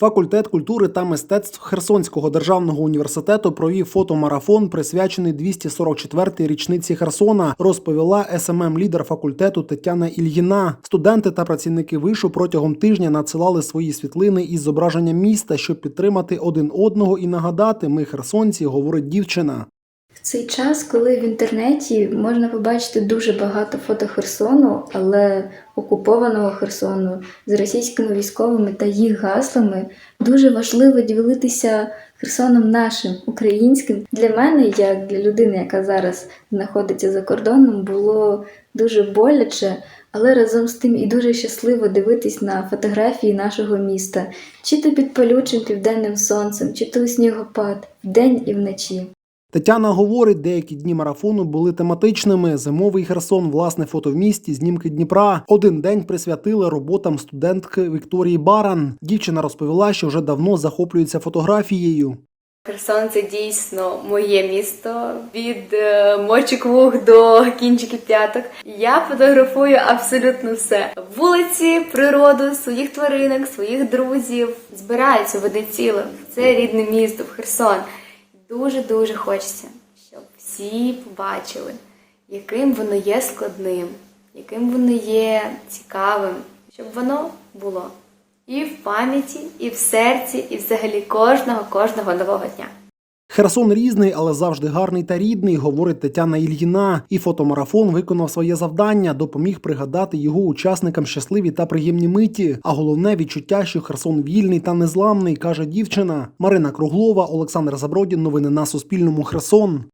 Факультет культури та мистецтв Херсонського державного університету провів фотомарафон, присвячений 244-й річниці Херсона, розповіла СММ лідер факультету Тетяна Ільїна. Студенти та працівники вишу протягом тижня надсилали свої світлини із зображенням міста, щоб підтримати один одного і нагадати, ми херсонці, говорить дівчина. Цей час, коли в інтернеті можна побачити дуже багато фото Херсону, але окупованого Херсону з російськими військовими та їх гаслами, дуже важливо ділитися Херсоном нашим, українським. Для мене, як для людини, яка зараз знаходиться за кордоном, було дуже боляче, але разом з тим і дуже щасливо дивитись на фотографії нашого міста, чи то під палючим південним сонцем, чи то у снігопад, вдень і вночі. Тетяна говорить, деякі дні марафону були тематичними. Зимовий Херсон, власне фото в місті, знімки Дніпра. Один день присвятили роботам студентки Вікторії Баран. Дівчина розповіла, що вже давно захоплюється фотографією. Херсон це дійсно моє місто від е, мочок вух до кінчиків п'яток. Я фотографую абсолютно все: вулиці, природу, своїх тваринок, своїх друзів. Збираються в одне ціле. Це рідне місто, в Херсон. Дуже дуже хочеться, щоб всі побачили, яким воно є складним, яким воно є цікавим, щоб воно було і в пам'яті, і в серці, і взагалі кожного, кожного нового дня. Херсон різний, але завжди гарний та рідний, говорить Тетяна Ільїна. І фотомарафон виконав своє завдання, допоміг пригадати його учасникам щасливі та приємні миті. А головне відчуття, що Херсон вільний та незламний, каже дівчина. Марина Круглова, Олександр Забродін. Новини на Суспільному. Херсон.